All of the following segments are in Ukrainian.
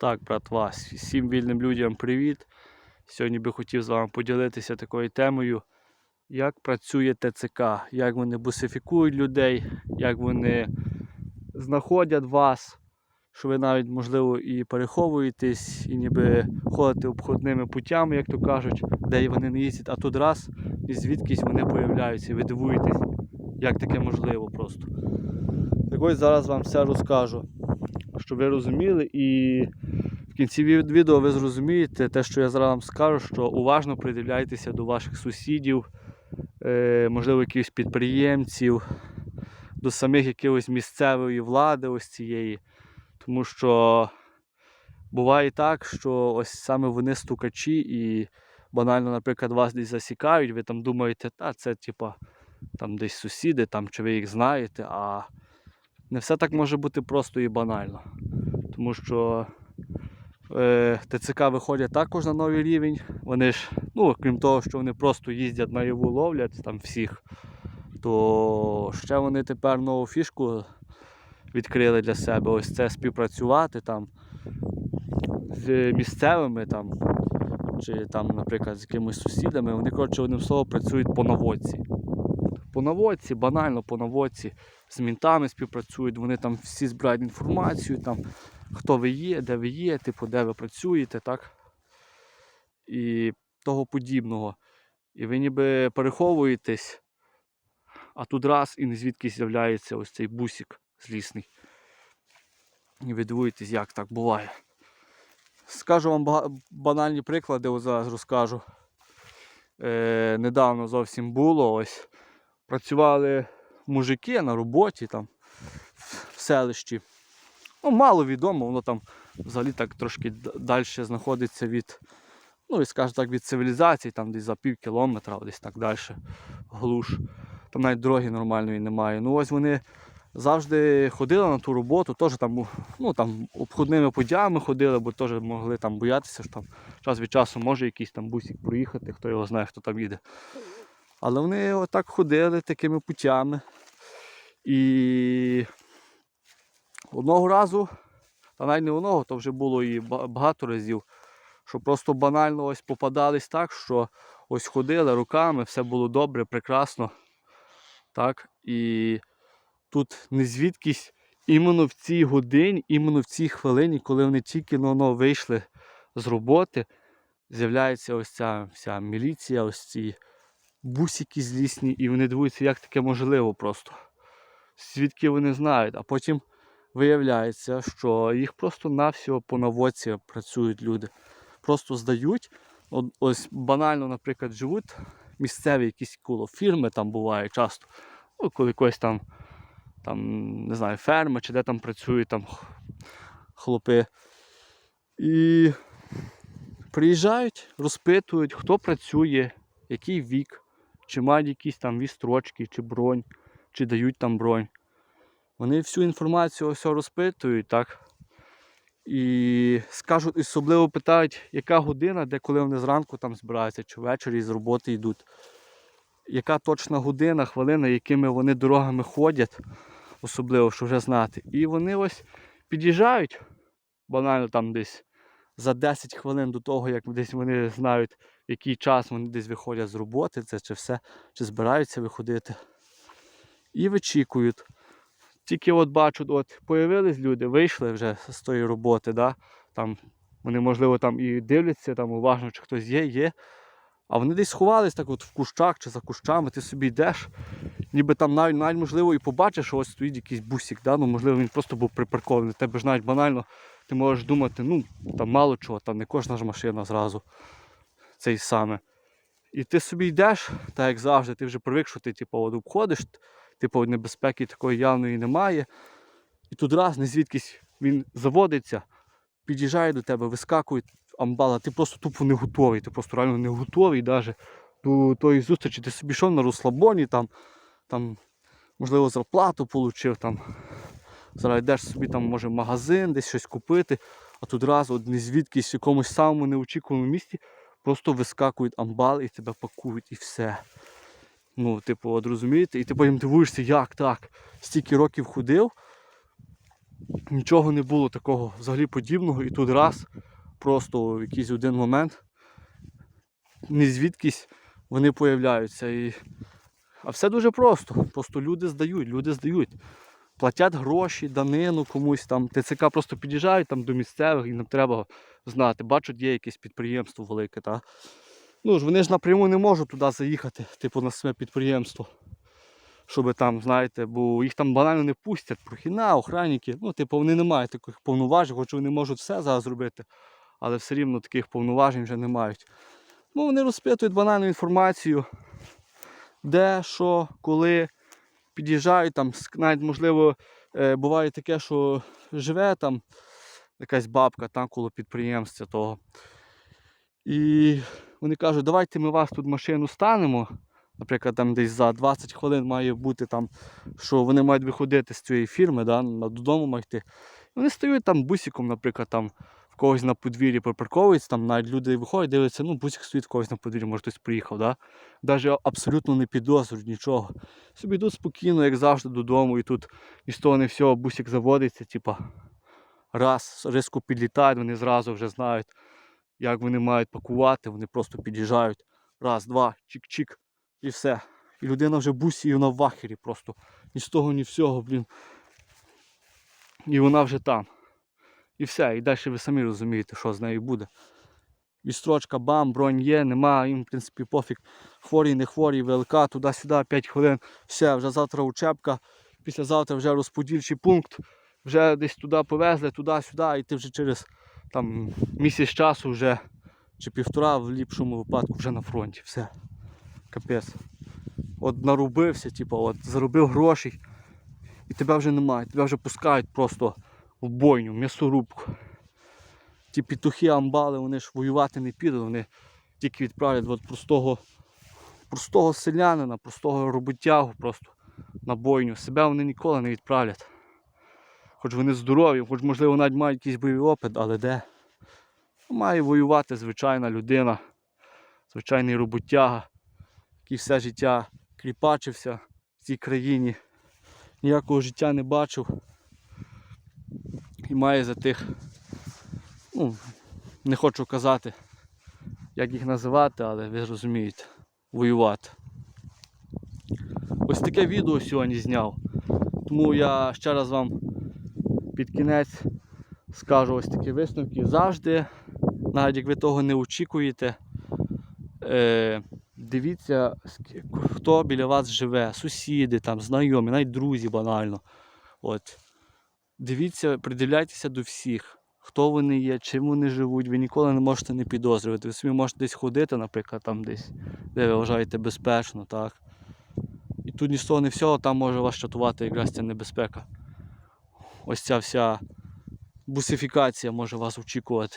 Так, братва, всім вільним людям привіт. Сьогодні би хотів з вами поділитися такою темою, як працює ТЦК, як вони бусифікують людей, як вони знаходять вас, що ви навіть, можливо, і переховуєтесь, і ніби ходите обходними путями, як то кажуть, де вони не їздять, а тут раз і звідкись вони появляються, і ви дивуєтесь, як таке можливо просто. Так ось зараз вам все розкажу щоб ви розуміли, і в кінці від- відео ви зрозумієте те, що я зараз вам скажу, що уважно придивляйтеся до ваших сусідів, е, можливо, якихось підприємців, до самих якихось місцевої влади ось цієї. Тому що буває так, що ось саме вони стукачі і банально, наприклад, вас десь засікають, ви там думаєте, та це типа там десь сусіди, там, чи ви їх знаєте, а не все так може бути просто і банально. Тому що е, ТЦК виходять також на новий рівень. Вони ж, ну, крім того, що вони просто їздять наяву ловлять там всіх, то ще вони тепер нову фішку відкрили для себе. Ось це співпрацювати там з місцевими там, чи там, наприклад, з якимись сусідами. Вони, коротше, одним словом, працюють по наводці. По наводці, банально по наводці, з мінтами співпрацюють, вони там всі збирають інформацію, там, хто ви є, де ви є, типу, де ви працюєте, так? І того подібного. І ви ніби переховуєтесь, а тут раз і не звідки з'являється ось цей бусик злісний. І ви дивуєтесь, як так буває. Скажу вам банальні приклади, зараз розкажу. Е, недавно зовсім було ось. Працювали мужики на роботі там в селищі. Ну, мало відомо, воно там взагалі так трошки далі знаходиться від, ну і скажімо так, від цивілізації, там десь за пів кілометра, десь так далі. Глуш. Там навіть дороги нормальної немає. Ну ось вони завжди ходили на ту роботу, теж там, ну, там обходними путями ходили, бо теж могли там боятися, що там час від часу може якийсь там бусик проїхати, хто його знає, хто там їде. Але вони отак ходили такими путями. І одного разу, та навіть не одного, то вже було і багато разів, що просто банально ось попадались так, що ось ходили руками, все було добре, прекрасно. Так? І тут не звідкись іменно в цій годині, іменно в цій хвилині, коли вони тільки ну, вийшли з роботи, з'являється ось ця вся міліція, ось ці бусики злісні, і вони дивуються, як таке можливо просто. Звідки вони знають, а потім виявляється, що їх просто навсього по наводці працюють люди. Просто здають. От, ось банально, наприклад, живуть місцеві якісь коло фірми там буває часто. Ну, коли якось там, там, не знаю, ферми чи де там працюють там хлопи. І приїжджають, розпитують, хто працює, який вік, чи мають якісь там вістрочки, чи бронь, чи дають там бронь. Вони всю інформацію ось розпитують, так? І скажуть, особливо питають, яка година, де коли вони зранку там збираються, чи ввечері з роботи йдуть. Яка точна година, хвилина, якими вони дорогами ходять, особливо, що вже знати. І вони ось під'їжджають, банально там десь за 10 хвилин до того, як десь вони знають, який час вони десь виходять з роботи, це чи все, чи збираються виходити. І вичікують. Тільки от бачу, от появились люди, вийшли вже з тої роботи, да? там, вони, можливо, там і дивляться, там уважно, чи хтось є, є. А вони десь сховались так от в кущах чи за кущами, ти собі йдеш, ніби там навіть, навіть можливо і побачиш, що ось стоїть якийсь бусик, да? ну, можливо, він просто був припаркований. Тебе ж навіть банально ти можеш думати, ну, там мало чого, там не кожна ж машина зразу. Цей саме. І ти собі йдеш, так як завжди, ти вже привик, що ти типу, от обходиш, типу, небезпеки такої явної немає. І тут раз, не звідкись він заводиться, під'їжджає до тебе, вискакує амбала, ти просто тупо не готовий, ти просто реально не готовий навіть до тої зустрічі. Ти собі йшов на розслабоні, там, там, можливо, зарплату отримав, зараз йдеш собі там, може, в магазин, десь щось купити, а тут раз, от не звідкись в якомусь самому неочікуваному місці, просто вискакують амбали і тебе пакують і все. Ну, типу, от розумієте, і ти потім дивуєшся, як так? Стільки років ходив, нічого не було такого взагалі подібного. І тут раз, просто в якийсь один момент, не звідкись вони появляються. І... А все дуже просто. Просто люди здають, люди здають. Платять гроші, данину комусь там. ТЦК просто під'їжджають там до місцевих і нам треба знати. Бачать, є якесь підприємство велике. Та? Ну ж вони ж напряму не можуть туди заїхати, типу на своє підприємство. Щоб там, знаєте, бо їх там банально не пустять, прохідна, охранники. Ну, типу, вони не мають таких повноважень, хоч вони можуть все зараз зробити, але все рівно таких повноважень вже не мають. Ну, вони розпитують банальну інформацію, де, що, коли під'їжджають, там, навіть, можливо, е, буває таке, що живе там якась бабка там коло підприємства того. І вони кажуть, давайте ми вас тут машину станемо. Наприклад, там десь за 20 хвилин має бути там, що вони мають виходити з цієї фірми, да, додому мають йти. Вони стають там бусиком, наприклад, там когось на подвір'ї припарковуються, там навіть люди виходять, дивляться, ну бусик стоїть когось на подвір'ї, може хтось приїхав. Да? Навіть абсолютно не підозрюють нічого. Собі йдуть спокійно, як завжди, додому, і тут ні з того не всього бусик заводиться, типа раз риску підлітають, вони зразу вже знають, як вони мають пакувати, вони просто під'їжджають. Раз, два, чик-чик, і все. І людина вже бусі, і вона в вахері просто. Ні з того, ні всього, блін. І вона вже там. І все. І далі ви самі розумієте, що з нею буде. Відстрочка, бам, бронь є, нема, їм, в принципі, пофіг. Хворий, не хворий, ВЛК, туди-сюди, 5 хвилин. Все, вже завтра учебка, післязавтра вже розподільчий пункт, вже десь туди повезли, туди-сюди, і ти вже через там, місяць часу вже, чи півтора в ліпшому випадку вже на фронті. Все. Капець. От нарубився, типу, от заробив грошей, і тебе вже немає. Тебе вже пускають просто в бойню, в м'ясорубку. Ті петухи амбали, вони ж воювати не підуть, вони тільки відправлять от простого, простого селянина, простого роботягу просто на бойню. Себе вони ніколи не відправлять. Хоч вони здорові, хоч можливо навіть мають якийсь бойовий опит, але де? Має воювати звичайна людина, звичайний роботяга, який все життя кріпачився в цій країні, ніякого життя не бачив і має за тих, ну, не хочу казати, як їх називати, але ви розумієте, воювати. Ось таке відео сьогодні зняв. Тому я ще раз вам під кінець скажу ось такі висновки. Завжди, навіть як ви того не очікуєте, е, дивіться, хто біля вас живе, сусіди, там, знайомі, навіть друзі банально. От. Дивіться, придивляйтеся до всіх, хто вони є, чим вони живуть. Ви ніколи не можете не підозрювати. Ви собі можете десь ходити, наприклад, там десь, де ви вважаєте безпечно, так. І тут ні з того, ні всього, там може вас чатувати якраз ця небезпека. Ось ця вся бусифікація може вас очікувати.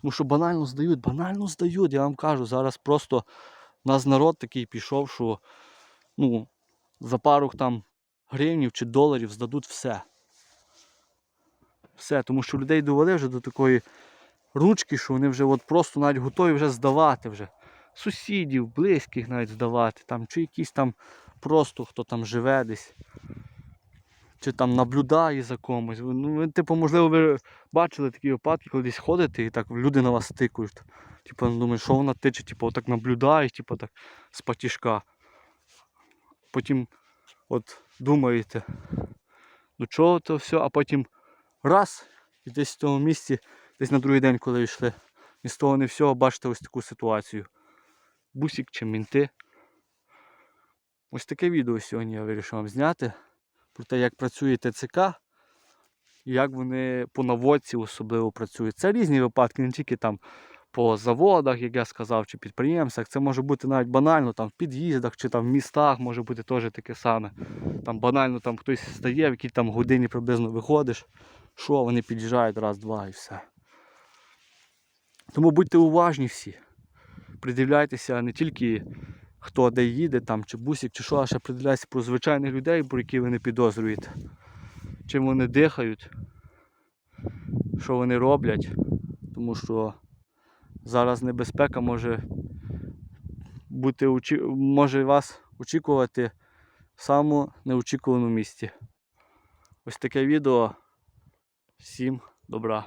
Тому що банально здають, банально здають, я вам кажу, зараз просто у нас народ такий пішов, що ну, за пару там гривнів чи доларів здадуть все. Все, тому що людей довели вже до такої ручки, що вони вже от просто навіть готові вже здавати вже. Сусідів, близьких навіть здавати, там, чи якісь там просто хто там живе десь, чи там наблюдає за комусь. Ну, ви, типу, можливо, ви бачили такі випадки, коли десь ходите і так люди на вас тикають. Типу, ну, думаєш, що вона тиче, типу, отак наблюдає, типу, так, з потішка. Потім от думаєте, до чого то все, а потім раз, і десь в тому місці, десь на другий день, коли йшли, і з того не всього бачите ось таку ситуацію. Бусик чи мінти. Ось таке відео сьогодні я вирішив вам зняти. Про те, як працює ТЦК, і як вони по наводці особливо працюють. Це різні випадки, не тільки там по заводах, як я сказав, чи підприємствах. Це може бути навіть банально там в під'їздах чи там в містах може бути теж таке саме. Там банально там хтось стає, в якій там годині приблизно виходиш. Що, вони під'їжджають раз-два і все. Тому будьте уважні всі. Придивляйтеся не тільки хто де їде, там, чи бусик, чи що, а ще придивляйтеся про звичайних людей, про які ви не підозрюєте. Чим вони дихають, що вони роблять. Тому що зараз небезпека може бути може вас очікувати в самому неочікуваному місці. Ось таке відео. Всім добра.